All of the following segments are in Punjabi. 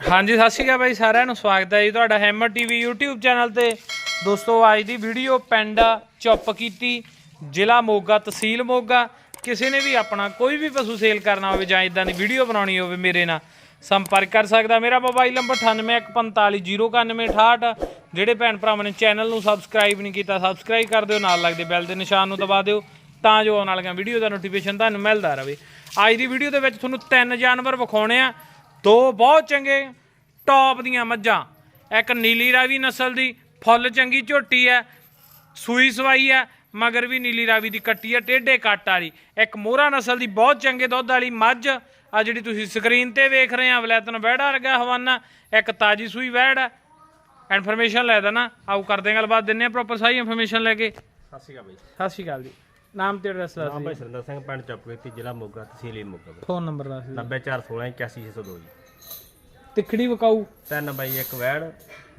ਹਾਂਜੀ, ਸਤਿ ਸ਼੍ਰੀ ਅਕਾਲ ਬਾਈ ਸਾਰਿਆਂ ਨੂੰ, ਸਵਾਗਤ ਹੈ ਜੀ ਤੁਹਾਡਾ ਹੈਮਰ ਟੀਵੀ YouTube ਚੈਨਲ ਤੇ। ਦੋਸਤੋ, ਅੱਜ ਦੀ ਵੀਡੀਓ ਪਿੰਡ ਚੁੱਪ ਕੀਤੀ, ਜ਼ਿਲ੍ਹਾ ਮੋਗਾ, ਤਹਿਸੀਲ ਮੋਗਾ। ਕਿਸੇ ਨੇ ਵੀ ਆਪਣਾ ਕੋਈ ਵੀ ਪਸ਼ੂ ਸੇਲ ਕਰਨਾ ਹੋਵੇ ਜਾਂ ਇਦਾਂ ਦੀ ਵੀਡੀਓ ਬਣਾਉਣੀ ਹੋਵੇ ਮੇਰੇ ਨਾਲ, ਸੰਪਰਕ ਕਰ ਸਕਦਾ। ਮੇਰਾ ਮੋਬਾਈਲ ਨੰਬਰ 9815409168 ਜਿਹੜੇ ਭੈਣ ਭਰਾਵਾਂ ਨੇ ਚੈਨਲ ਨੂੰ ਸਬਸਕ੍ਰਾਈਬ ਨਹੀਂ ਕੀਤਾ, ਸਬਸਕ੍ਰਾਈਬ ਕਰ ਦਿਓ, ਨਾਲ ਲੱਗਦੇ ਬੈਲ ਦੇ ਨਿਸ਼ਾਨ ਨੂੰ ਦਬਾ ਦਿਓ, ਤਾਂ ਜੋ ਆਉਣ ਵਾਲੀਆਂ ਵੀਡੀਓ ਦਾ ਨੋਟੀਫਿਕੇਸ਼ਨ ਤੁਹਾਨੂੰ ਮਿਲਦਾ ਰਹੇ। ਅੱਜ ਦੀ ਵੀਡੀਓ ਦੇ ਵਿੱਚ ਤੁਹਾਨੂੰ ਤਿੰਨ ਜਾਨਵਰ ਵਿਖਾਉਣੇ ਆ। ਦੋ ਬਹੁਤ ਚੰਗੇ ਟੌਪ ਦੀਆਂ ਮੱਝਾਂ। ਇੱਕ ਨੀਲੀ ਰਾਵੀ ਨਸਲ ਦੀ ਫੁੱਲ ਚੰਗੀ ਝੋਟੀ ਹੈ ਸੂਈ ਸਵਾਈ ਹੈ ਮਗਰ ਵੀ ਨੀਲੀ ਰਾਵੀ ਦੀ ਕੱਟੀ ਹੈ ਟੇਢੇ ਕੱਟ ਵਾਲੀ। ਇੱਕ ਮੋਹਰਾ ਨਸਲ ਦੀ ਬਹੁਤ ਚੰਗੇ ਦੁੱਧ ਵਾਲੀ ਮੱਝ ਆ ਜਿਹੜੀ ਤੁਸੀਂ ਸਕਰੀਨ ਤੇ ਵੇਖ ਰਹੇ ਆ ਵਲੈਤਨ ਵਹਿੜਾ ਵਰਗਾ ਹਵਾਨਾ ਇੱਕ ਤਾਜੀ ਸੂਈ ਵਹਿੜ ਹੈ। ਇਨਫੋਰਮੇਸ਼ਨ ਲੈ ਦੇਣਾ ਆਓ ਕਰਦੇ ਗੱਲਬਾਤ ਦਿੰਨੇ ਆ ਪ੍ਰੋਪਰ ਸਾਰੀ ਇਨਫੋਰਮੇਸ਼ਨ ਲੈ ਕੇ। ਸਤਿ ਸ਼੍ਰੀ ਅਕਾਲ ਬਾਈ ਸਤਿ ਸ਼੍ਰੀ ਅਕਾਲ ਜੀ। ਨਾਮ ਤੇ ਐਡਰੈਸ ਦੱਸ ਨਾਮ ਭਾਈ ਸੁਰਿੰਦਰ ਸਿੰਘ ਪਿੰਡ ਚੁੱਪਗੇਤੀ ਜ਼ਿਲ੍ਹਾ ਮੋਗਾ ਤਹਿਸੀਲ ਮੋਗਾ ਫੋਨ ਨੰਬਰ ਦੱਸ ਦਿਓ। 90416 ਜੀ। ਤਿੱਖੜੀ ਵਕਾਊ। ਤਿੰਨ ਬਾਈ ਇੱਕ ਵੈੜ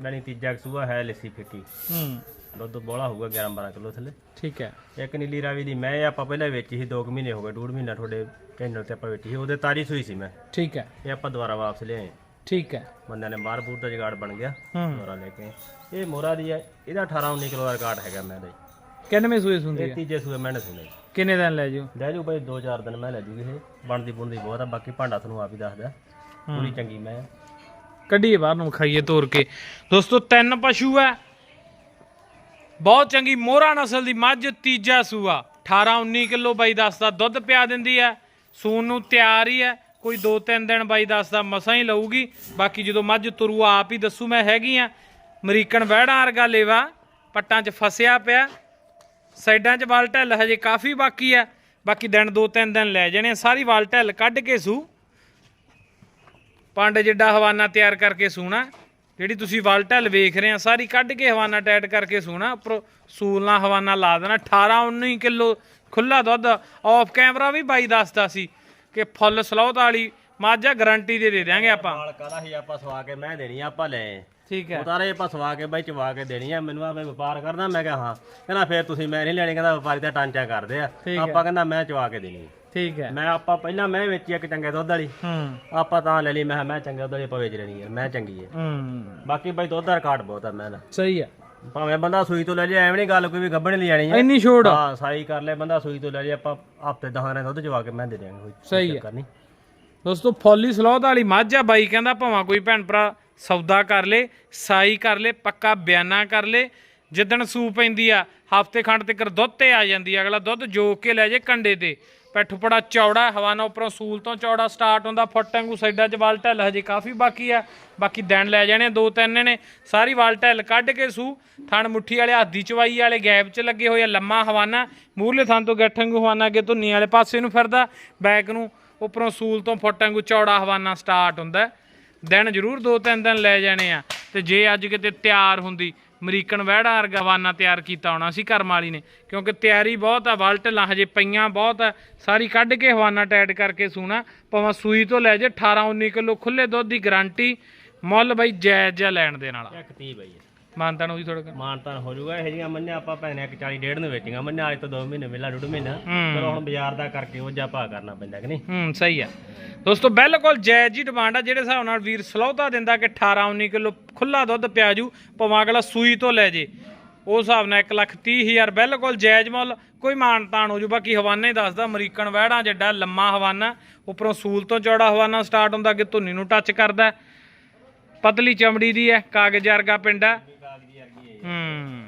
ਮੈਨੀ ਤੀਜਾ ਕਸੂਆ ਹੈ ਲਿੱਸੀ ਫਿੱਕੀ। ਹੂੰ। ਦੁੱਧ ਬੋਲਾ ਹੋਊਗਾ 11 12 ਕਿਲੋ ਥੱਲੇ। ਠੀਕ ਹੈ। ਇੱਕ ਨੀਲੀ ਰਾਵੀ ਦੀ ਮੈਂ ਆਪਾਂ ਪਹਿਲਾਂ ਵੇਚੀ ਸੀ 2 ਮਹੀਨੇ ਹੋ ਗਏ ਡੂਢ ਮਹੀਨਾ ਤੁਹਾਡੇ ਚੈਨਲ ਤੇ ਆਪਾਂ ਵੇਚੀ ਸੀ ਉਹਦੇ ਤਾਰੀ ਸੂਈ ਸੀ ਮੈਂ। ਠੀਕ ਹੈ। ਇਹ ਆਪਾਂ ਦੁਬਾਰਾ ਵਾਪਸ ਲਿਆਏ। ਠੀਕ ਹੈ। ਬੰਦਿਆਂ ਨੇ ਬਾਹਰ ਬੂਰ ਦਾ ਜਗਾੜ ਬਣ ਗਿਆ ਮੋਰਾ ਲੈ ਕੇ ਇਹ ਮੋਰਾ ਦੀ ਹੈ ਇਹਦਾ 18 19 ਕਿਲੋ ਦਾ ਰਿਕਾਰਡ ਹੈਗਾ ਮੈਂ ਦਾ। ਕਿੰਨਵੇਂ ਸੂਏ ਇਹ ਹੈ ਤੀਜੇ ਸੂਏ ਮੈਨੇ ਸੁਣੇ ਕਿੰਨੇ ਦਿਨ ਲੈ ਜਾਓ ਲੈ ਜੂ ਭਾਈ 2-4 ਦਿਨ ਮੈਂ ਲੈ ਜੂਗੀ ਇਹ। ਬਣਦੀ ਬੁਣਦੀ ਬਹੁਤ ਆ ਬਾਕੀ ਭਾਂਡਾ ਤੁਹਾਨੂੰ ਆਪ ਹੀ ਦੱਸਦਾ। ਪੂਰੀ ਚੰਗੀ ਮੈਂ ਕੱਢੀਏ ਬਾਹਰ ਨੂੰ ਖਾਈਏ ਤੋਰ ਕੇ। ਦੋਸਤੋ, ਤਿੰਨ ਪਸ਼ੂ ਹੈ ਬਹੁਤ ਚੰਗੀ ਮੋਹਰਾ ਨਸਲ ਦੀ ਮੱਝ, ਤੀਜਾ ਸੂਆ। 18 19 ਕਿਲੋ ਬਾਈ ਦੱਸਦਾ ਦੁੱਧ ਪਿਆ ਦਿੰਦੀ ਹੈ ਸੂਣ ਨੂੰ ਤਿਆਰ ਹੀ ਹੈ ਕੋਈ 2-3 ਦਿਨ ਬਾਈ ਦੱਸਦਾ ਮਸਾਂ ਹੀ ਲਊਗੀ। ਬਾਕੀ ਜਦੋਂ ਮੱਝ ਤੁਰੂ, ਆਪ ਹੀ ਦੱਸੂ ਮੈਂ ਹੈਗੀ ਆ। ਅਮਰੀਕਨ ਵਹਿੜਾਂ ਵਰਗਾ ਲੇਵਾ। ਪੱਟਾਂ 'ਚ ਫਸਿਆ ਪਿਆ। ਸਾਈਡਾਂ 'ਚ ਵਾਲ ਢਿੱਲ ਹਜੇ ਕਾਫੀ ਬਾਕੀ ਆ। ਬਾਕੀ ਦਿਨ 2-3 ਦਿਨ ਲੈ ਜਾਣੇ ਆ। ਸਾਰੀ ਵਾਲ ਢਿੱਲ ਕੱਢ ਕੇ ਸੂ। ਪੰਡ ਜਿੱਡਾ ਹਵਾਨਾ ਤਿਆਰ ਕਰਕੇ ਸੂਣਾ ਜਿਹੜੀ ਤੁਸੀਂ ਵਲ ਢੱਲ ਵੇਖ ਰਹੇ ਆ ਸਾਰੀ ਕੱਢ ਕੇ ਹਵਾਨਾ ਟੈਟ ਕਰਕੇ ਸੂਣਾ ਉੱਪਰ ਸੂਲ ਨਾਲ ਹਵਾਨਾ ਲਾ ਦੇਣਾ 18 19 ਕਿਲੋ ਖੁੱਲਾ ਦੁੱਧ ਆਫ ਕੈਮਰਾ ਵੀ ਬਾਈ ਦੱਸਦਾ ਸੀ ਕਿ ਫੁੱਲ ਸਲੌਤ ਵਾਲੀ ਮਾਝਾ ਗਾਰੰਟੀ ਦੇ ਦੇ ਦਿਆਂਗੇ ਆਪਾਂ। ਨਾਲ ਕਾਹਦਾ ਹੀ ਆਪਾਂ ਸਵਾ ਕੇ ਮੈਂ ਦੇਣੀ ਆ ਆਪਾਂ ਲੈ। ਠੀਕ ਹੈ। ਉਤਾਰੇ ਆਪਾਂ ਸਵਾ ਕੇ ਬਾਈ ਚਵਾ ਕੇ ਦੇਣੀ ਆ ਮੈਨੂੰ ਆ ਮੈਂ ਵਪਾਰ ਕਰਦਾ ਮੈਂ ਕਿਹਾ ਹਾਂ। ਕਹਿੰਦਾ ਫੇਰ ਤੁਸੀਂ ਮੈਂ ਨਹੀਂ ਲੈਣੀ ਕਹਿੰਦਾ ਵਪਾਰੀ ਦਾ ਟਾਂਚਾ ਕਰਦੇ ਆ। ਆਪਾਂ ਕਹਿੰਦਾ ਮੈਂ ਚਵਾ ਕੇ ਦੇਣੀ। ਠੀਕ ਹੈ। ਮੈਂ ਆਪਾਂ ਪਹਿਲਾਂ ਮੈਂ ਵੇਚੀ ਇੱਕ ਚੰਗੇ ਦੁੱਧ ਵਾਲੀ। ਹੂੰ। ਆਪਾਂ ਤਾਂ ਲੈ ਲਈ ਮੈਂ ਕਿਹਾ ਮੈਂ ਚੰਗੇ ਦੁੱਧ ਵਾਲੀ ਆਪਾਂ ਵੇਚ ਲੈਣੀ ਮੈਂ ਚੰਗੀ ਆ ਹੂੰ। ਬਾਕੀ ਬਾਈ ਦੁੱਧ ਦਾ ਰਿਕਾਰਡ ਬਹੁਤ ਆ ਮੈਂ ਦਾ ਸਹੀ ਹੈ। ਭਾਵੇਂ ਬੰਦਾ ਸੂਈ ਤੋਂ ਲੈ ਜੇ ਐਵੇਂ ਨਹੀਂ ਗੱਲ ਕੋਈ ਵੀ ਗੱਬਣ ਨਹੀਂ ਜਾਣੀ ਆ ਇੰਨੀ ਛੋੜ ਹਾਂ ਸਾਈ ਕਰ ਲੈ ਬੰਦਾ ਸੂਈ ਤੋਂ ਲੈ ਜੇ ਆਪਾਂ ਹਫ਼ਤੇ ਦਹਾਂ ਦਿਨ ਦੁੱਧ ਚਵਾ ਕੇ ਮੈਂ ਦੇ ਦਿਆਂਗੇ ਕੋਈ ਸਹੀ ਹੈ। ਦੋਸਤੋ ਫੁੱਲੀ ਸਲੌਤ ਵਾਲੀ ਮੱਝ ਆ ਬਾਈ ਕਹਿੰਦਾ ਭਾਵੇਂ ਕੋਈ ਭੈਣ ਭਰਾ ਸੌਦਾ ਕਰ ਲੇ ਸਾਈ ਕਰ ਲੇ ਪੱਕਾ ਬਿਆਨਾ ਕਰ ਲੇ। ਜਿੱਦਣ ਸੂ ਪੈਂਦੀ ਆ ਹਫ਼ਤੇ ਖੰਡ ਤੱਕ ਦੁੱਧ ਤੇ ਆ ਜਾਂਦੀ ਆ ਅਗਲਾ ਦੁੱਧ ਜੋਕ ਕੇ ਲੈ ਜੇ ਕੰਡੇ ਤੇ। ਪੈਠ ਬੜਾ ਚੌੜਾ ਹਵਾਨਾ ਉੱਪਰੋਂ ਸੂਲ ਤੋਂ ਚੌੜਾ ਸਟਾਰਟ ਹੁੰਦਾ, ਫੁੱਟ ਵਾਂਗੂ ਸਾਈਡਾਂ 'ਚ ਵਾਲ ਢੱਲ ਹਜੇ ਕਾਫੀ ਬਾਕੀ ਆ, ਬਾਕੀ ਦਿਨ ਲੈ ਜਾਣੇ ਦੋ ਤਿੰਨ ਨੇ, ਸਾਰੀ ਵਾਲ ਢੱਲ ਕੱਢ ਕੇ ਸੂ, ਥਣ ਮੁੱਠੀ ਵਾਲੇ ਹੱਦੀ ਚਵਾਈ ਵਾਲੇ ਗੈਪ 'ਚ ਲੱਗੇ ਹੋਏ ਆ, ਲੰਮਾ ਹਵਾਨਾ ਮੂਰਲੇ ਥਣ ਤੋਂ ਗੱਠਾਂ ਹਵਾਨਾ ਅੱਗੇ ਧੁੰਨੀ ਵਾਲੇ ਪਾਸੇ ਨੂੰ ਫਿਰਦਾ ਬੈਕ ਨੂੰ ਉੱਪਰੋਂ ਸੂਲ ਤੋਂ ਫੁੱਟ ਵਾਂਗੂ ਚੌੜਾ ਹਵਾਨਾ ਸਟਾਰਟ ਹੁੰਦਾ, ਦਿਨ ਜ਼ਰੂਰ ਦੋ ਤਿੰਨ ਦਿਨ ਲੈ ਜਾਣੇ ਆ, ਤੇ ਜੇ ਅੱਜ ਕਿਤੇ ਤਿਆਰ ਹੁੰਦੀ ਅਮਰੀਕਨ ਵਹਿੜਾ ਵਰਗਾ ਹਵਾਨਾ ਤਿਆਰ ਕੀਤਾ ਹੋਣਾ ਸੀ ਕਰਮ ਵਾਲੀ ਨੇ। ਕਿਉਂਕਿ ਤਿਆਰੀ ਬਹੁਤ ਆ, ਵਲਟ ਲਾਂ ਹਜੇ ਪਈਆਂ ਬਹੁਤ ਆ, ਸਾਰੀ ਕੱਢ ਕੇ ਹਵਾਨਾ ਟੈਟ ਕਰਕੇ ਸੂਣਾ। ਭਾਵੇਂ ਸੂਈ ਤੋਂ ਲੈ ਜੇ 18 19 ਕਿਲੋ ਖੁੱਲੇ ਦੁੱਧ ਦੀ ਗਾਰੰਟੀ ਮੁੱਲ ਬਈ ਜਾਇਜ਼ ਜਿਹਾ ਲੈਣ ਦੇ ਨਾਲ ਇੱਕ 30 ਮਾਨਤਾ ਨੂੰ ਵੀ ਥੋੜਾ ਮਾਨਤਾਨ ਹੋ ਜਾਊਗਾ ਇਹ ਜੀਆਂ ਮੰਨਿਆ ਆਪਾਂ ਭੈਣੇ ਇੱਕ 40 ਡੇਢ ਨੂੰ ਵੇਚੀਆਂ ਮੰਨਿਆ ਅੱਜ ਤੋਂ 2 ਮਹੀਨੇ ਮਿਲਾ ਡੂਢ ਮਹੀਨਾ। ਹੂੰ। ਪਰ ਹੁਣ ਬਾਜ਼ਾਰ ਦਾ ਕਰਕੇ ਉਹ ਜਾ ਭਾਅ ਕਰਨਾ ਪੈਂਦਾ ਕਿ ਨਹੀਂ? ਹੂੰ ਸਹੀ ਆ। ਦੋਸਤੋ ਬਿਲਕੁਲ ਜਾਇਜ਼ ਹੀ ਡਿਮਾਂਡ ਆ ਜਿਹੜੇ ਹਿਸਾਬ ਨਾਲ ਵੀਰ ਸਲੌਤਾ ਦਿੰਦਾ ਕਿ 18 19 ਕਿਲੋ ਖੁੱਲਾ ਦੁੱਧ ਪਿਆ ਜੂ ਭਾਵੇਂ ਅਗਲਾ ਸੂਈ ਤੋਂ ਲੈ ਜੇ। ਉਸ ਹਿਸਾਬ ਨਾਲ 1 ਲੱਖ 30 ਹਜ਼ਾਰ ਬਿਲਕੁਲ ਜਾਇਜ਼ ਮੁੱਲ। ਕੋਈ ਮਾਨ ਤਾਨ ਹੋ ਜੂ ਬਾਕੀ ਹਵਾਨਾ ਹੀ ਦੱਸਦਾ ਅਮਰੀਕਨ ਵਹਿੜਾਂ ਜਿੱਡਾ ਲੰਮਾ ਹਵਾਨਾ ਉੱਪਰੋਂ ਸੂਲ ਤੋਂ ਚੌੜਾ ਹਵਾਨਾ ਸਟਾਰਟ ਹੁੰਦਾ ਕਿ ਧੁੰਨੀ ਨੂੰ ਟੱਚ ਕਰਦਾ। ਪਤਲੀ ਚਮੜੀ ਦੀ ਹੈ ਕਾਗਜ਼ ਵਰਗਾ ਪਿੰਡ ਹੈ। ਹੂੰ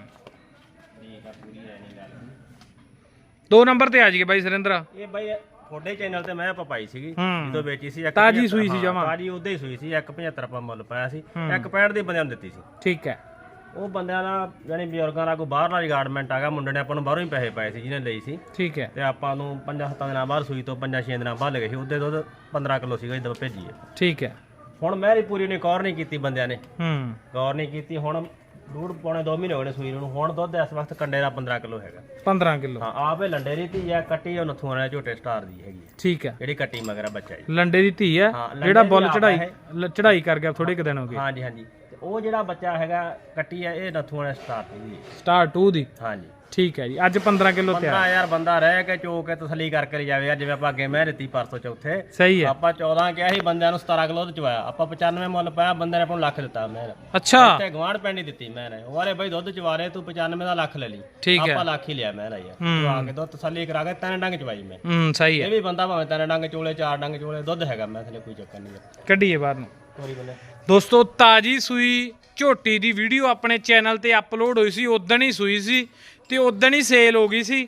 ਦੋ ਨੰਬਰ ਤੇ ਆ ਜੀਏ ਬਾਈ ਸੁਰਿੰਦਰ। ਇਹ ਬਾਈ ਤੁਹਾਡੇ ਚੈਨਲ ਤੇ ਮੈਂ ਆਪਾਂ ਪਾਈ ਸੀਗੀ। ਹੂੰ। ਜਦੋਂ ਵੇਚੀ ਸੀ ਇੱਕ ਤਾਜ਼ੀ 75 ਸੂਈ ਸੀ ਹਾਂ, ਜਮਾਂ। ਤਾਜ਼ੀ ਉਦੋਂ ਹੀ ਸੂਈ ਸੀ 175 ਆਪਾਂ ਮੁੱਲ ਪਾਇਆ ਸੀ। 165 ਦੇ ਬੰਦਿਆਂ ਨੂੰ ਦਿੱਤੀ ਸੀ। ਠੀਕ ਹੈ। ਉਹ ਬੰਦਿਆਂ ਦਾ ਯਾਨੀ ਬਜ਼ੁਰਗਾਂ ਦਾ ਕੋਈ ਬਾਹਰਲਾ ਰਿਗਾਰਡਮੈਂਟ ਆਗਾ ਮੁੰਡੇ ਨੇ ਆਪਾਂ ਨੂੰ ਬਾਹਰੋਂ ਹੀ ਪੈਸੇ ਪਾਏ ਸੀ ਜਿਹਨੇ ਲਈ ਸੀ। ਠੀਕ ਹੈ। ਤੇ ਆਪਾਂ ਨੂੰ 5-7 ਦਿਨਾਂ ਬਾਅਦ ਸੂਈ ਤੋਂ 5-6 ਦਿਨਾਂ ਬਾਅਦ ਲਗੇ ਸੀ ਉਹਦੇ ਦੁੱਧ 15 ਕਿਲੋ ਸੀਗਾ ਜਦੋਂ ਭੇਜੀਏ। ਠੀਕ ਹੈ। ਹੁਣ ਮੈਂ ਪੂਰੀ ਨੇ ਗੌਰ ਨਹੀਂ ਕੀਤੀ ਬੰਦਿਆਂ ਨੇ। ਹੂੰ। ਗੌਰ ਨਹੀਂ ਕੀਤੀ ਹੁਣ ਡੂਢ ਪੌਣੇ 2 ਮਹੀਨੇ ਨੇ ਸੂਈ ਨੂੰ। ਹੁਣ ਦੁੱਧ ਇਸ ਵਕਤ ਕੰਡੇ ਦਾ 15 ਕਿਲੋ ਹੈਗਾ। 15 ਕਿਲੋ। ਹਾਂ ਆਪੇ ਲੰਡੇ ਦੀ ਧੀ ਆ ਕੱਟੀ ਉਹ ਨਥੂਆਂ ਵਾਲੇ ਝੋਟੇ ਸਟਾਰ ਦੀ ਹੈਗੀ ਹੈ। ਠੀਕ ਹੈ ਜਿਹੜੀ ਕੱਟੀ ਮਗਰ ਆ ਬੱਚਾ ਜੀ। ਲੰਡੇ ਦੀ ਧੀ ਹੈ ਹਾਂ, ਲੰਡੇ ਜਿਹੜਾ ਦੀ ਬੁੱਲ ਆਪ ਚੜਾਈ ਹੈ। ਲ- ਚੜਾਈ ਕਰ ਗਿਆ ਥੋੜੇ ਕੁ ਦਿਨ ਹੋ ਗਏ। ਹਾਂਜੀ ਹਾਂਜੀ। ਤੇ ਉਹ ਜਿਹੜਾ ਬੱਚਾ ਹੈਗਾ ਕੱਟੀ ਆ ਇਹ ਨਥੂਆਂ ਵਾਲੇ ਸਟਾਰ ਦੀ ਹੈ। ਸਟਾਰ 2 ਦੀ। ਹਾਂਜੀ। ਠੀਕ ਹੈ ਜੀ ਅੱਜ 15 ਕਿਲੋ ਤਿਆਰ। 15000 ਬੰਦਾ ਰਹਿ ਕੇ ਚੋ ਕੇ ਤਸੱਲੀ ਕਰ ਕਰ ਜਾਵੇ ਯਾਰ ਜਿਵੇਂ ਆਪਾਂ ਅੱਗੇ ਮੈਂ ਦਿੱਤੀ ਪਰਸੋਂ ਚੌਥੇ। ਸਹੀ ਹੈ। ਆਪਾਂ 14 ਕਿਹਾ ਸੀ ਬੰਦਿਆਂ ਨੂੰ 17 ਕਿਲੋ ਦੁੱਧ ਚਵਾਇਆ ਆਪਾਂ 95 ਮੁੱਲ ਪਾਇਆ ਬੰਦੇ ਨੇ ਆਪਾਂ ਨੂੰ ਲੱਖ ਦਿੱਤਾ ਮੈਂ। ਅੱਛਾ। ਤੇ ਗਵਾਂਢ ਹੀ ਦਿੱਤੀ ਮੈਂ ਨੇ। ਉਹਰੇ ਬਈ ਦੁੱਧ ਚਵਾ ਰਹੇ ਤੂੰ 95 ਦਾ ਲੱਖ ਲੈ ਲਈ। ਠੀਕ ਹੈ। ਆਪਾਂ ਲੱਖ ਹੀ ਲਿਆ ਮੈਂ ਯਾਰ। ਹੂੰ। ਚਵਾ ਕੇ ਦੁੱਧ ਤਸੱਲੀ ਕਰਾ ਕੇ ਤਿੰਨ ਡੰਗ ਚਵਾਈ ਮੈਂ। ਹੂੰ ਸਹੀ ਹੈ। ਇਹ ਵੀ ਬੰਦਾ ਭਾਵੇਂ ਤਿੰਨ ਡੰਗ ਚੋਲੇ ਚਾਰ ਡੰਗ ਚੋਲੇ ਦੁੱਧ ਹੈਗਾ ਮੈਂ ਥਲੇ ਕੋਈ ਚੱਕਰ ਨਹੀਂ ਕੱਢੀਏ ਬਾਹਰ ਨੂੰ। ਦੋਸਤੋ ਤਾਜੀ ਸੂਈ ਝੋਟੀ ਦੀ ਵੀਡੀਓ ਆਪਣੇ ਚੈਨਲ ਤੇ ਅਪਲੋਡ ਹੋਈ ਸੀ ਉਦੋਂ ਹੀ ਸੂਈ ਸੀ। ਤੇ ਉਦੋਂ ਹੀ ਸੇਲ ਹੋ ਗਈ ਸੀ।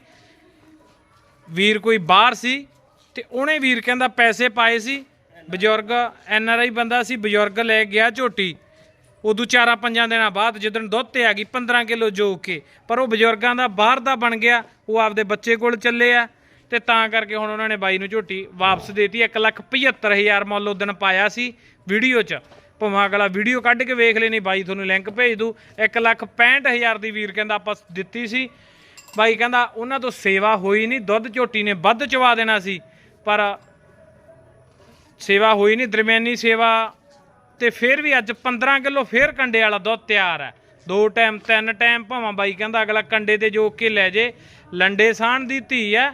ਵੀਰ ਕੋਈ ਬਾਹਰ ਸੀ ਤੇ ਉਹਨੇ ਵੀਰ ਕਹਿੰਦਾ ਪੈਸੇ ਪਾਏ ਸੀ। ਬਜ਼ੁਰਗ ਐਨ ਆਰ ਆਈ ਬੰਦਾ ਸੀ, ਬਜ਼ੁਰਗ ਲੈ ਗਿਆ ਝੋਟੀ। ਉਦੋਂ ਚਾਰਾਂ ਪੰਜਾਂ ਦਿਨਾਂ ਬਾਅਦ ਜਦੋਂ ਦੁੱਧ ਤੇ ਆ ਗਈ 15 ਕਿਲੋ ਜੋ ਕੇ। ਪਰ ਉਹ ਬਜ਼ੁਰਗਾਂ ਦਾ ਬਾਹਰ ਦਾ ਬਣ ਗਿਆ, ਉਹ ਆਪਦੇ ਬੱਚੇ ਕੋਲ ਚੱਲੇ ਆ। ਤੇ ਤਾਂ ਕਰਕੇ ਹੁਣ ਉਹਨਾਂ ਨੇ ਬਾਈ ਨੂੰ ਝੋਟੀ ਵਾਪਸ ਦੇਤੀ। 175000 ਮੁੱਲ ਉਦੋਂ ਪਾਇਆ ਸੀ ਵੀਡੀਓ 'ਚ। ਭਾਵੇਂ ਅਗਲਾ ਵੀਡੀਓ ਕੱਢ ਕੇ ਵੇਖ ਲੈਣੀ ਬਾਈ ਤੁਹਾਨੂੰ ਲਿੰਕ ਭੇਜ ਦੂ 165000 ਦੀ ਵੀਰ ਕਹਿੰਦਾ ਆਪਾਂ ਦਿੱਤੀ ਸੀ। ਬਾਈ ਕਹਿੰਦਾ ਉਹਨਾਂ ਤੋਂ ਸੇਵਾ ਹੋਈ ਨਹੀਂ, ਦੁੱਧ ਝੋਟੀ ਨੇ ਵੱਧ ਚਵਾ ਦੇਣਾ ਸੀ, ਪਰ ਸੇਵਾ ਹੋਈ ਨਹੀਂ, ਦਰਮਿਆਨੀ ਸੇਵਾ ਤੇ ਫਿਰ ਵੀ ਅੱਜ 15 ਕਿਲੋ ਫੇਰ ਕੰਡੇ ਵਾਲਾ ਦੁੱਧ ਤਿਆਰ ਹੈ। ਦੋ ਟਾਈਮ, ਤਿੰਨ ਟਾਈਮ, ਭਾਵਾਂ ਬਾਈ ਕਹਿੰਦਾ ਅਗਲਾ ਕੰਡੇ ਤੇ ਜੋ ਕੇ ਲੈ ਜੇ। ਲੰਡੇ ਸਾਹਣ ਦੀ ਧੀ ਹੈ,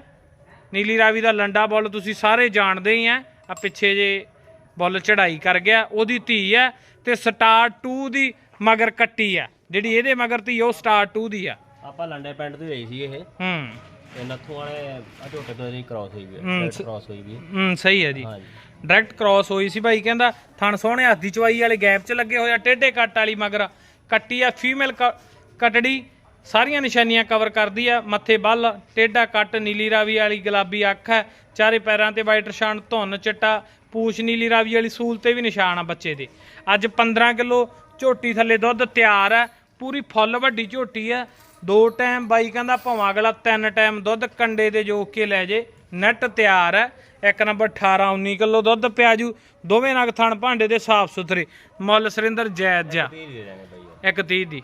ਨੀਲੀ ਰਾਵੀ ਦਾ ਲੰਡਾ ਬੋਲ ਤੁਸੀਂ ਸਾਰੇ ਜਾਣਦੇ ਹੀ ਆ ਆ ਪਿੱਛੇ ਜੇ ਬੁੱਲ ਚੜਾਈ ਕਰ ਗਿਆ ਉਹਦੀ ਧੀ ਹੈ ਤੇ ਸਟਾਰ 2 ਦੀ ਮਗਰ ਕੱਟੀ ਆ ਜਿਹੜੀ ਇਹਦੇ ਮਗਰ ਧੀ ਉਹ ਸਟਾਰ 2 ਦੀ ਆ ਆਪਾਂ ਲੰਡੇ ਪਿੰਡ ਤੋਂ ਹੀ ਸੀ ਇਹ। ਹੂੰ। ਤੇ ਨੱਥੂ ਵਾਲੇ ਝੋਟੇ ਤੋਂ ਇਹਦੀ ਕ੍ਰਾਸ ਹੋਈ ਵੀ ਕ੍ਰਾਸ ਹੋਈ ਵੀ ਹੈ। ਸਹੀ ਹੈ ਜੀ। ਡਾਇਰੈਕਟ ਕ੍ਰਾਸ ਹੋਈ ਸੀ ਭਾਈ ਕਹਿੰਦਾ ਥਣ ਸੋਹਣੇ ਹੱਥ ਦੀ ਚਵਾਈ ਵਾਲੇ ਗੈਪ 'ਚ ਲੱਗੇ ਹੋਇਆ ਟੇਢੇ ਕੱਟ ਵਾਲੀ ਮਗਰ ਕੱਟੀ ਆ ਫੀਮੇਲ ਕਟੜੀ। ਸਾਰੀਆਂ ਨਿਸ਼ਾਨੀਆਂ ਕਵਰ ਕਰਦੀ ਆ। ਮੱਥੇ ਬੱਲ ਟੇਢਾ ਕੱਟ ਨੀਲੀ ਰਾਵੀ ਵਾਲੀ ਗੁਲਾਬੀ ਅੱਖ ਹੈ। ਚਾਰੇ ਪੈਰਾਂ ਤੇ ਵਾਈਟ ਨਿਸ਼ਾਨ ਧੁੰਨ ਚਿੱਟਾ ਪੂਛ ਨੀਲੀ ਰਾਵੀ ਵਾਲੀ ਸੂਲ ਤੇ ਵੀ ਨਿਸ਼ਾਨ ਆ ਬੱਚੇ ਦੇ। ਅੱਜ 15 ਕਿਲੋ ਝੋਟੀ ਥੱਲੇ ਦੁੱਧ ਤਿਆਰ ਹੈ। ਪੂਰੀ ਫੁੱਲ ਵੱਡੀ ਝੋਟੀ ਹੈ। ਦੋ ਟਾਈਮ ਬਾਈ ਕਹਿੰਦਾ ਭਾਵਾਂ ਅਗਲਾ ਤਿੰਨ ਟਾਈਮ ਦੁੱਧ ਕੰਡੇ ਦੇ ਜੋਕ ਕੇ ਲੈ ਜੇ। ਨੈਟ ਤਿਆਰ ਹੈ। ਇੱਕ ਨੰਬਰ 18 19 ਕਿਲੋ ਦੁੱਧ ਪਿਆ ਜੂ। ਦੋਵੇਂ ਨਗ ਥਣ ਭਾਂਡੇ ਦੇ ਸਾਫ਼ ਸੁਥਰੇ। ਮੁੱਲ ਸਰਿੰਦਰ ਜਾਇਜ਼ ਜਾ ਤੀਹ ਦੇ।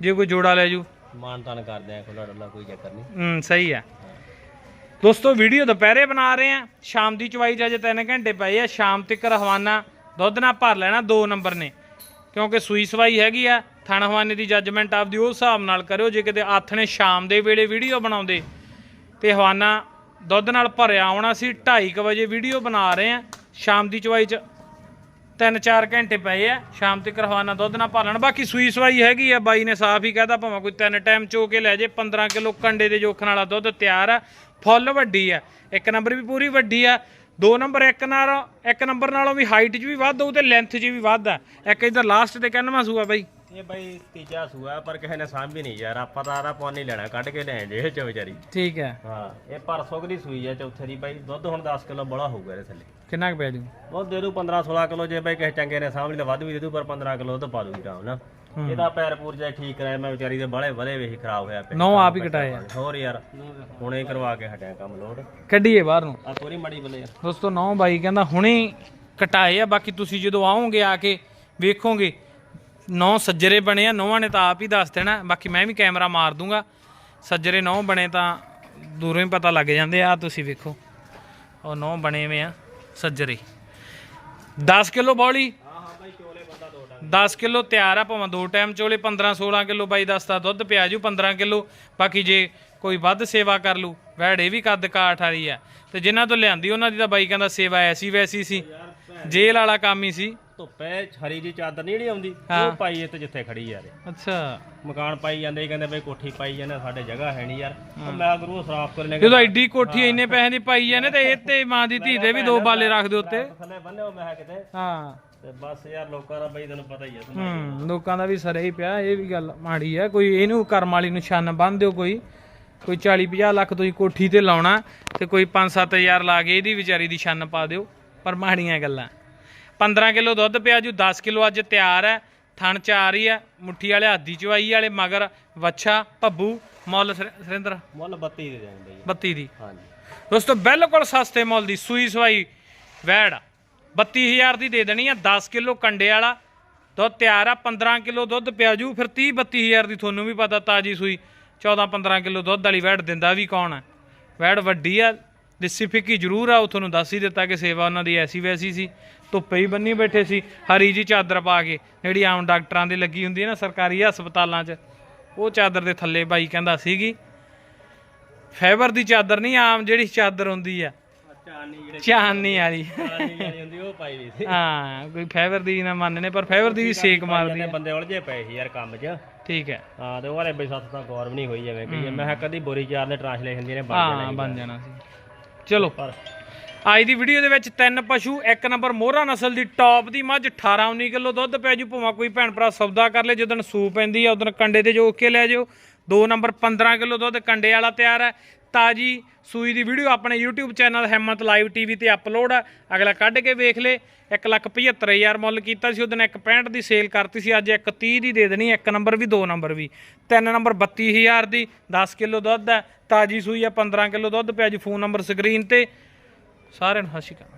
ਜੇ ਕੋਈ ਜੋੜਾ ਲੈ ਜੂ। ਮਾਨ ਤਾਨ ਕਰਦੇ ਆ ਖੁੱਲਾ ਡੁੱਲਾ ਕੋਈ ਚੱਕਰ ਨਹੀਂ। ਹੂੰ ਸਹੀ ਆ। ਦੋਸਤੋ ਵੀਡੀਓ ਦੁਪਹਿਰੇ ਬਣਾ ਰਹੇ ਆ। ਸ਼ਾਮ ਦੀ ਚਵਾਈ 'ਚ ਅਜੇ 3 ਘੰਟੇ ਪਏ ਆ। ਸ਼ਾਮ ਤੱਕ ਹਵਾਨਾ ਦੁੱਧ ਨਾਲ ਭਰ ਲੈਣਾ ਦੋ ਨੰਬਰ ਨੇ। ਕਿਉਂਕਿ ਸੂਈ ਸਵਾਈ ਹੈਗੀ ਆ ਥਣ ਹਵਾਨੇ ਦੀ ਜੱਜਮੈਂਟ ਆਪਦੀ ਉਸ ਹਿਸਾਬ ਨਾਲ ਕਰਿਓ ਜੇ ਕਿਤੇ ਨੇ ਸ਼ਾਮ ਦੇ ਵੇਲੇ ਵੀਡੀਓ ਬਣਾਉਂਦੇ। ਤੇ ਹਵਾਨਾ ਦੁੱਧ ਨਾਲ ਭਰਿਆ ਆਉਣਾ ਸੀ। 2:30 ਵਜੇ ਵੀਡੀਓ ਬਣਾ ਰਹੇ ਆ। ਸ਼ਾਮ ਦੀ ਚਵਾਈ 'ਚ ਤਿੰਨ ਚਾਰ ਘੰਟੇ ਪਏ ਆ ਸ਼ਾਮ ਤੱਕ ਰਵਾਨਾ ਦੁੱਧ ਨਾ ਭਾਲਣ। ਬਾਕੀ ਸੂਈ ਸਵਾਈ ਹੈਗੀ ਆ ਬਾਈ ਨੇ ਸਾਫ਼ ਹੀ ਕਹਦਾ ਭਾਵੇਂ ਕੋਈ ਤਿੰਨ ਟਾਈਮ ਚੋ ਕੇ ਲੈ ਜੇ 15 ਕਿਲੋ ਕੰਡੇ ਦੇ ਜੋਖਣ ਵਾਲਾ ਦੁੱਧ ਤਿਆਰ ਆ ਫੁੱਲ ਵੱਡੀ ਆ। ਇੱਕ ਨੰਬਰ ਵੀ ਪੂਰੀ ਵੱਡੀ ਆ ਦੋ ਨੰਬਰ ਇੱਕ ਨਾਲ ਇੱਕ ਨੰਬਰ ਨਾਲੋਂ ਵੀ ਹਾਈਟ 'ਚ ਵੀ ਵੱਧ ਹੋਊ ਤੇ ਲੈਂਥ 'ਚ ਵੀ ਵੱਧ ਆ। ਇੱਕ ਇਧਰ ਲਾਸਟ ਤੇ ਕਹਿੰਨਵਾ ਸੂਆ ਬਾਈ? ਇਹ ਬਈ ਤੀਜਾ ਸੂਆ ਪਰ ਕਿਸੇ ਨੇ ਸਾਂਭੀ ਨਹੀਂ ਯਾਰ ਆਪਾਂ ਤਾਂ ਆਦਾ ਪੌਣੀ ਲੈਣਾ ਕੱਢ ਕੇ ਲੈਣ ਜੇ ਚ ਵਿਚਾਰੀ। ਠੀਕ ਹੈ ਹਾਂ ਇਹ ਪਰਸੋਂ ਦੀ ਸੂਈ ਆ ਚੌਥੇ ਦੀ ਬਾਈ ਦੁੱਧ ਹੁਣ 10 ਕਿਲੋ ਬੜਾ ਹੋਊਗਾ ਇਹਦੇ ਥੱਲੇ। ਕਿੰਨਾ ਕੁ ਪੈ ਜੂ? ਉਹ ਦੇ ਦੂ 15 16 ਕਿਲੋ ਜੇ ਬਾਈ ਕਿਸੇ ਚੰਗੇ ਨੇ ਸਾਂਭ ਲਈ ਤਾਂ ਵੱਧ ਵੀ ਦੇ ਦੂ ਪਰ 15 ਕਿਲੋ ਦੁੱਧ ਪਾ ਦੂਗੀ ਆਰਾਮ ਨਾਲ। ਇਹਦਾ ਪੈਰ ਪੂਰ ਜੇ ਠੀਕ ਕਰਾਇਆ ਮੈਂ ਵਿਚਾਰੀ ਦੇ ਬੜੇ ਵਧੇ ਵੇਹੀ ਖਰਾਬ ਹੋਇਆ ਪਿਆ। ਨੌ ਆਪ ਹੀ ਕਟਾਏ ਆ। ਹੋਰ ਯਾਰ ਹੁਣੇ ਕਰਵਾ ਕੇ ਹਟਿਆ ਕੰਮ ਲੋਡ। ਕੱਢੀਏ ਬਾਹਰ ਨੂੰ। ਆ ਪੂਰੀ ਮੜੀ ਬੱਲੇ ਯਾਰ। ਦੋਸਤੋ ਨੌ ਬਾਈ ਕਹਿੰਦਾ ਹੁਣੇ ਕਟਾਏ ਆ ਬਾਕੀ ਤੁਸੀਂ ਜਦੋਂ ਆਓਗੇ ਆ ਕੇ ਵੇਖੋਗੇ। ਨੌ ਸੱਜਰੇ ਬਣੇ ਆ ਨੌਵਾਂ ਨੇ ਤਾਂ ਆਪ ਹੀ ਦੱਸ ਦੇਣਾ ਬਾਕੀ ਮੈਂ ਵੀ ਕੈਮਰਾ ਮਾਰ ਦੂੰਗਾ। ਸੱਜਰੇ ਨੌ ਬਣੇ ਤਾਂ ਦੂਰੋਂ ਹੀ ਪਤਾ ਲੱਗ ਜਾਂਦੇ ਆ ਆਹ ਤੁਸੀਂ ਵੇਖੋ। ਉਹ ਨੌ ਬਣੇ ਵੇ ਆ। ਸੱਜਰੇ। 10 ਕਿਲੋ ਬੌਲੀ। 10 ਕਿਲੋ ਤਿਆਰ ਆ ਭਾਵੇਂ ਦੋ ਟਾਈਮ ਚੋਲੇ 15 16 ਕਿਲੋ ਬਾਈ ਦੱਸਦਾ ਦੁੱਧ ਪਿਆ ਜੂ 15 ਕਿਲੋ। ਬਾਕੀ ਜੇ ਕੋਈ ਵੱਧ ਸੇਵਾ ਕਰ ਲੂ ਵੈੜੇ ਵੀ ਕੱਦ ਕਾਠ ਵਾਲੀ ਆ। ਤੇ ਜਿਨ੍ਹਾਂ ਤੋਂ ਲਿਆਂਦੀ ਉਹਨਾਂ ਦੀ ਤਾਂ ਬਾਈ ਕਹਿੰਦਾ ਸੇਵਾ ਐਸੀ ਵੈਸੀ ਸੀ। ਜੇਲ੍ਹ ਵਾਲਾ ਕੰਮ ਹੀ ਸੀ। ਧੁੱਪੇ ਹਰੀ ਜੀ ਚਾਦਰ ਨਹੀਂ ਜਿਹੜੀ ਆਉਂਦੀ। ਉਹ ਪਾਈ ਇੱਥੇ ਜਿੱਥੇ ਖੜੀ ਯਾਰ। ਅੱਛਾ। ਮਕਾਨ ਪਾਈ ਜਾਂਦੇ ਕਹਿੰਦੇ ਬਈ ਕੋਠੀ ਪਾਈ ਜਾਂਦੇ ਸਾਡੇ ਜਗ੍ਹਾ ਹੈ ਨਹੀਂ ਯਾਰ। ਮੈਂ ਗੁਰੂ ਸਰਾਫ ਕਰ ਲੈਂਗੇ ਜਦੋਂ ਐਡੀ ਕੋਠੀ ਇੰਨੇ ਪੈਸੇ ਦੀ ਪਾਈ ਜਾਂਦੇ ਤੇ ਇਹ ਤੇ ਮਾਂ ਦੀ ਧੀ ਦੇ ਵੀ ਦੋ ਬਾਲੇ ਰੱਖ ਦਿਓ ਉੱਤੇ। ਥੱਲੇ ਬੰਨੇ ਉਹ ਮੈਂ ਕਿਤੇ। ਹਾਂ। ਤੇ ਬਸ ਯਾਰ ਲੋਕਾਂ ਦਾ ਬਈ ਤੈਨੂੰ ਪਤਾ ਹੀ ਹੈ ਤੁਹਾਨੂੰ। ਹੂੰ ਲੋਕਾਂ ਦਾ ਵੀ ਸਰੇ ਹੀ ਪਿਆ ਇਹ ਵੀ ਗੱਲ ਮਾੜੀ ਆ। ਕੋਈ ਇਹਨੂੰ ਕਰਮ ਵਾਲੀ ਨੂੰ ਛੰਨ ਬੰਨ ਦਿਓ ਕੋਈ। ਕੋਈ 40 50 ਲੱਖ ਤੁਸੀਂ ਕੋਠੀ ਤੇ ਲਾਉਣਾ ਤੇ ਕੋਈ 5 7000 ਲਾ ਕੇ ਇਹਦੀ ਵਿਚਾਰੀ ਦੀ ਛੰਨ ਪਾ ਦਿਓ। ਪਰ ਮਾੜੀਆਂ ਗੱਲਾਂ। 15 ਕਿਲੋ ਦੁੱਧ ਪਿਆ ਜੂ 10 ਕਿਲੋ ਅੱਜ ਤਿਆਰ ਹੈ। ਥਣ ਹੀ ਆ ਮੁੱਠੀ ਵਾਲੇ ਹੱਦੀ ਚਵਾਈ ਵਾਲੇ ਮਗਰ ਵੱਛਾ ਭੱਬੂ ਮੁੱਲ ਸਰ- ਸੁਰਿੰਦਰ। ਮੁੱਲ 32 ਦੇ ਦੇਣ ਬਈ। 32 ਦੀ। ਹਾਂਜੀ। ਦੋਸਤੋ ਬਿਲਕੁਲ ਸਸਤੇ ਮੁੱਲ ਦੀ ਸੂਈ ਸਵਾਈ ਵੈੜ। 32000 ਦੀ ਦੇ ਦੇਣੀ ਆ 10 ਕਿਲੋ ਕੰਡੇ ਵਾਲਾ। ਦੁੱਧ ਤਿਆਰ ਆ 15 ਕਿਲੋ ਦੁੱਧ ਪਿਆ ਜੂ ਫਿਰ 30 32000 ਦੀ ਤੁਹਾਨੂੰ ਵੀ ਪਤਾ ਤਾਜੀ ਸੂਈ 14 15 ਕਿਲੋ ਦੁੱਧ ਵਾਲੀ ਵੈੜ ਦਿੰਦਾ ਵੀ ਕੌਣ ਆ ਵੈੜ ਵੱਡੀ ਆ ਫਿੱਕੀ ਜ਼ਰੂਰ ਆ ਉਹ ਤੁਹਾਨੂੰ ਦੱਸ ਹੀ ਦਿੱਤਾ ਕਿ ਸੇਵਾ ਉਹਨਾਂ ਦੀ ਐਸੀ ਵੈਸੀ ਸੀ ਧੁੱਪੇ ਹੀ ਬੰਨੀ ਬੈਠੇ ਸੀ ਹਰੀ ਜੀ ਚਾਦਰ ਪਾ ਕੇ ਜਿਹੜੀ ਆਮ ਡਾਕਟਰਾਂ ਦੇ ਲੱਗੀ ਹੁੰਦੀ ਹੈ ਨਾ ਸਰਕਾਰੀ ਹਸਪਤਾਲਾਂ 'ਚ ਉਹ ਚਾਦਰ ਦੇ ਥੱਲੇ ਬਾਈ ਕਹਿੰਦਾ ਸੀਗੀ ਫਾਈਬਰ ਦੀ ਚਾਦਰ ਨਹੀਂ ਆਮ ਜਿਹੜੀ ਚਾਦਰ ਹੁੰਦੀ ਆ। ਚਾਨੀ ਜਿਹੜੇ ਚਾਨਣੀ ਵਾਲੀ। ਚਾਨੀ ਜਿਹੜੀ ਹੁੰਦੀ ਉਹ ਪਾਈ ਵੀ ਸੀ। ਹਾਂ ਕੋਈ ਫਾਈਬਰ ਦੀ ਨਾ ਮੰਨਨੇ ਪਰ ਫਾਈਬਰ ਦੀ ਵੀ ਸੇਕ ਮਾਰਦੀ ਜਾਂਦੇ ਬੰਦੇ ਉਲਝੇ ਪਏ ਸੀ ਯਾਰ ਕੰਮ 'ਚ। ਠੀਕ ਹੈ। ਹਾਂ ਤੇ ਉਹਰੇ ਬਈ ਸੱਤ ਤਾਂ ਗੌਰ ਵੀ ਨਹੀਂ ਹੋਈ ਜਿਵੇਂ ਕਹੀਏ। ਮੈਂ ਕਦੀ ਬੋਰੀ ਚਾਰ ਨੇ ਟ੍ਰਾਂਸਲੇਸ਼ਨ ਦੀ ਨੇ ਬਣ ਹਾਂ ਜਾਣਾ ਬਣ ਜਾਣਾ ਸੀ। ਚਲੋ। ਪਰ ਅੱਜ ਦੀ ਵੀਡੀਓ ਦੇ ਵਿੱਚ ਤਿੰਨ ਪਸ਼ੂ, ਇੱਕ ਨੰਬਰ ਮੋਹਰਾ ਨਸਲ ਦੀ ਟੌਪ ਦੀ ਮੱਝ 18 19 ਕਿਲੋ ਦੁੱਧ ਪੈ ਜੂ। ਭਾਵੇਂ ਕੋਈ ਭੈਣ ਭਰਾ ਸੌਦਾ ਕਰ ਲੇ, ਜਦੋਂ ਸੂ ਪੈਂਦੀ ਆ, ਉਦੋਂ ਕੰਡੇ ਤੇ ਜੋਕ ਕੇ ਲੈ ਜਾਓ। ਦੋ ਨੰਬਰ 15 ਕਿਲੋ ਦੁੱਧ, ਕੰਡੇ ਵਾਲਾ ਤਿਆਰ ਹੈ ਤਾਜੀ ਸੂਈ ਦੀ ਵੀਡੀਓ ਆਪਣੇ YouTube channel Himmat live TV ਤੇ ਅਪਲੋਡ ਆ। ਅਗਲਾ ਕੱਢ ਕੇ ਵੇਖ ਲੇ। 175000 ਮੁੱਲ ਕੀਤਾ ਸੀ, ਉਹਦੋਂ ਇੱਕ 65 ਦੀ ਸੇਲ ਕਰਤੀ ਸੀ, ਅੱਜ ਇੱਕ 30 ਦੀ ਦੇ ਦੇਣੀ, ਇੱਕ ਨੰਬਰ ਵੀ, ਦੋ ਨੰਬਰ ਵੀ। ਤਿੰਨ ਨੰਬਰ 32000 ਦੀ 10 ਕਿਲੋ ਦੁੱਧ ਹੈ ਤਾਜੀ ਸੂਈ ਆ 15 ਕਿਲੋ ਦੁੱਧ ਪਿਆ ਜੀ ਫੋਨ ਨੰਬਰ ਸਕਰੀਨ ਤੇ। ਸਾਰਿਆਂ ਨੂੰ ਸਤਿ ਸ਼੍ਰੀ ਅਕਾਲ।